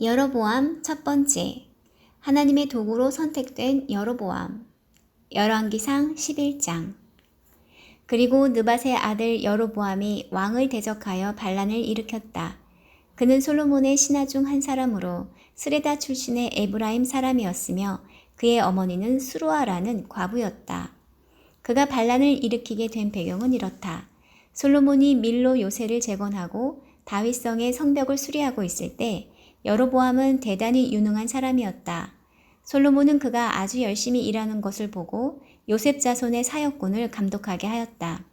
여로보암 첫 번째 하나님의 도구로 선택된 여로보암 열왕기상 11장 그리고 느밧의 아들 여로보암이 왕을 대적하여 반란을 일으켰다. 그는 솔로몬의 신하 중 한 사람으로 스레다 출신의 에브라임 사람이었으며 그의 어머니는 수루아라는 과부였다. 그가 반란을 일으키게 된 배경은 이렇다. 솔로몬이 밀로 요새를 재건하고 다윗성의 성벽을 수리하고 있을 때 여로보암은 대단히 유능한 사람이었다. 솔로몬은 그가 아주 열심히 일하는 것을 보고 요셉 자손의 사역군을 감독하게 하였다.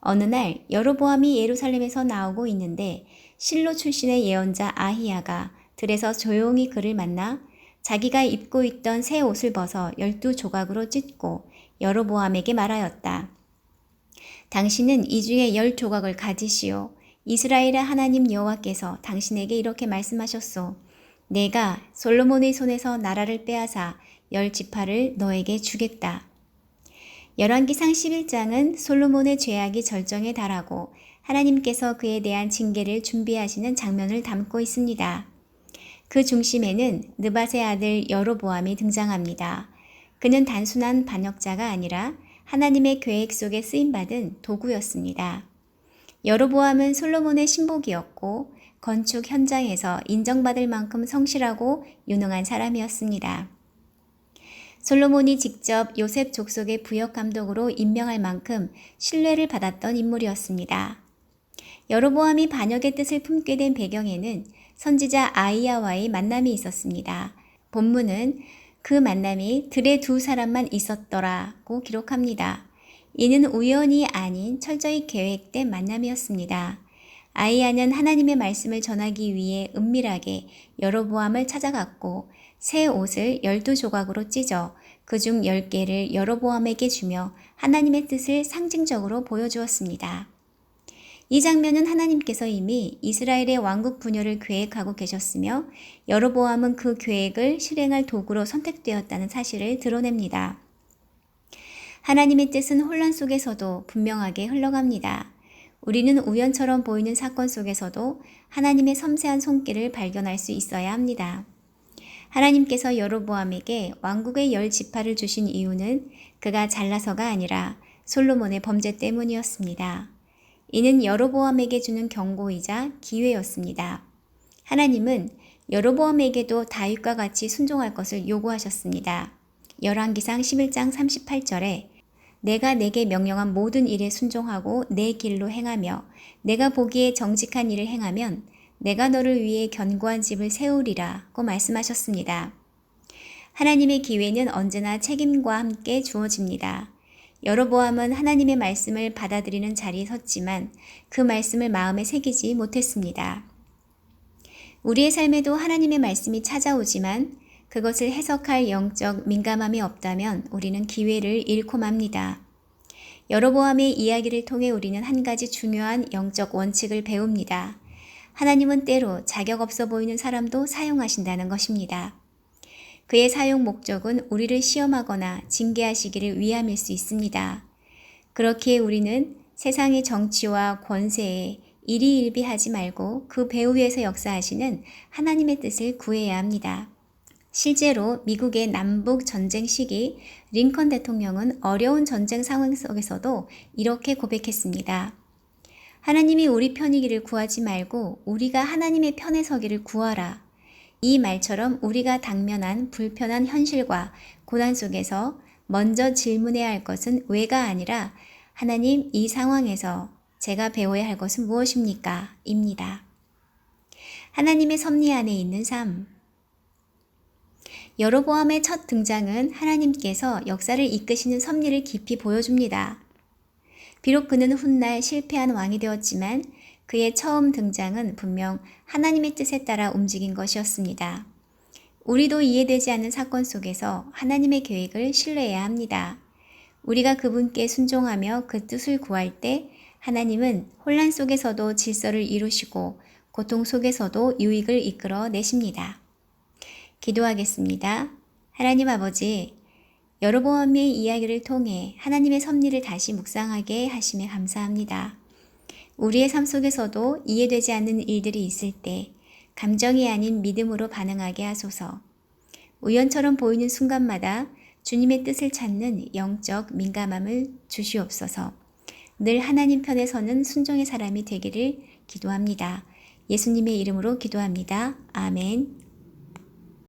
어느 날 여로보암이 예루살렘에서 나오고 있는데 실로 출신의 예언자 아히야가 들에서 조용히 그를 만나 자기가 입고 있던 새 옷을 벗어 열두 조각으로 찢고 여로보암에게 말하였다. 당신은 이 중에 열 조각을 가지시오. 이스라엘의 하나님 여호와께서 당신에게 이렇게 말씀하셨소. 내가 솔로몬의 손에서 나라를 빼앗아 열 지파를 너에게 주겠다. 열왕기상 11장은 솔로몬의 죄악이 절정에 달하고 하나님께서 그에 대한 징계를 준비하시는 장면을 담고 있습니다. 그 중심에는 느밧의 아들 여로보암이 등장합니다. 그는 단순한 반역자가 아니라 하나님의 계획 속에 쓰임받은 도구였습니다. 여로보암은 솔로몬의 신복이었고 건축 현장에서 인정받을 만큼 성실하고 유능한 사람이었습니다. 솔로몬이 직접 요셉 족속의 부역 감독으로 임명할 만큼 신뢰를 받았던 인물이었습니다. 여로보암이 반역의 뜻을 품게 된 배경에는 선지자 아이야와의 만남이 있었습니다. 본문은 그 만남이 들의 두 사람만 있었더라고 기록합니다. 이는 우연이 아닌 철저히 계획된 만남이었습니다. 아이야는 하나님의 말씀을 전하기 위해 은밀하게 여로보암을 찾아갔고 새 옷을 열두 조각으로 찢어 그중 열 개를 여로보암에게 주며 하나님의 뜻을 상징적으로 보여주었습니다. 이 장면은 하나님께서 이미 이스라엘의 왕국 분열을 계획하고 계셨으며 여로보암은 그 계획을 실행할 도구로 선택되었다는 사실을 드러냅니다. 하나님의 뜻은 혼란 속에서도 분명하게 흘러갑니다. 우리는 우연처럼 보이는 사건 속에서도 하나님의 섬세한 손길을 발견할 수 있어야 합니다. 하나님께서 여로보암에게 왕국의 열 지파를 주신 이유는 그가 잘나서가 아니라 솔로몬의 범죄 때문이었습니다. 이는 여로보암에게 주는 경고이자 기회였습니다. 하나님은 여로보암에게도 다윗과 같이 순종할 것을 요구하셨습니다. 열왕기상 11장 38절에 내가 내게 명령한 모든 일에 순종하고 내 길로 행하며 내가 보기에 정직한 일을 행하면 내가 너를 위해 견고한 집을 세우리라고 말씀하셨습니다. 하나님의 기회는 언제나 책임과 함께 주어집니다. 여로보암은 하나님의 말씀을 받아들이는 자리에 섰지만 그 말씀을 마음에 새기지 못했습니다. 우리의 삶에도 하나님의 말씀이 찾아오지만 그것을 해석할 영적 민감함이 없다면 우리는 기회를 잃고 맙니다. 여로보암의 이야기를 통해 우리는 한 가지 중요한 영적 원칙을 배웁니다. 하나님은 때로 자격 없어 보이는 사람도 사용하신다는 것입니다. 그의 사용 목적은 우리를 시험하거나 징계하시기를 위함일 수 있습니다. 그렇기에 우리는 세상의 정치와 권세에 일희일비하지 말고 그 배후에서 역사하시는 하나님의 뜻을 구해야 합니다. 실제로 미국의 남북 전쟁 시기 링컨 대통령은 어려운 전쟁 상황 속에서도 이렇게 고백했습니다. 하나님이 우리 편이기를 구하지 말고 우리가 하나님의 편에 서기를 구하라. 이 말처럼 우리가 당면한 불편한 현실과 고난 속에서 먼저 질문해야 할 것은 왜가 아니라 하나님 이 상황에서 제가 배워야 할 것은 무엇입니까? 입니다. 하나님의 섭리 안에 있는 삶. 여로보암의 첫 등장은 하나님께서 역사를 이끄시는 섭리를 깊이 보여줍니다. 비록 그는 훗날 실패한 왕이 되었지만 그의 처음 등장은 분명 하나님의 뜻에 따라 움직인 것이었습니다. 우리도 이해되지 않는 사건 속에서 하나님의 계획을 신뢰해야 합니다. 우리가 그분께 순종하며 그 뜻을 구할 때 하나님은 혼란 속에서도 질서를 이루시고 고통 속에서도 유익을 이끌어 내십니다. 기도하겠습니다. 하나님 아버지, 여로보암의 이야기를 통해 하나님의 섭리를 다시 묵상하게 하심에 감사합니다. 우리의 삶 속에서도 이해되지 않는 일들이 있을 때 감정이 아닌 믿음으로 반응하게 하소서. 우연처럼 보이는 순간마다 주님의 뜻을 찾는 영적 민감함을 주시옵소서. 늘 하나님 편에 서는 순종의 사람이 되기를 기도합니다. 예수님의 이름으로 기도합니다. 아멘.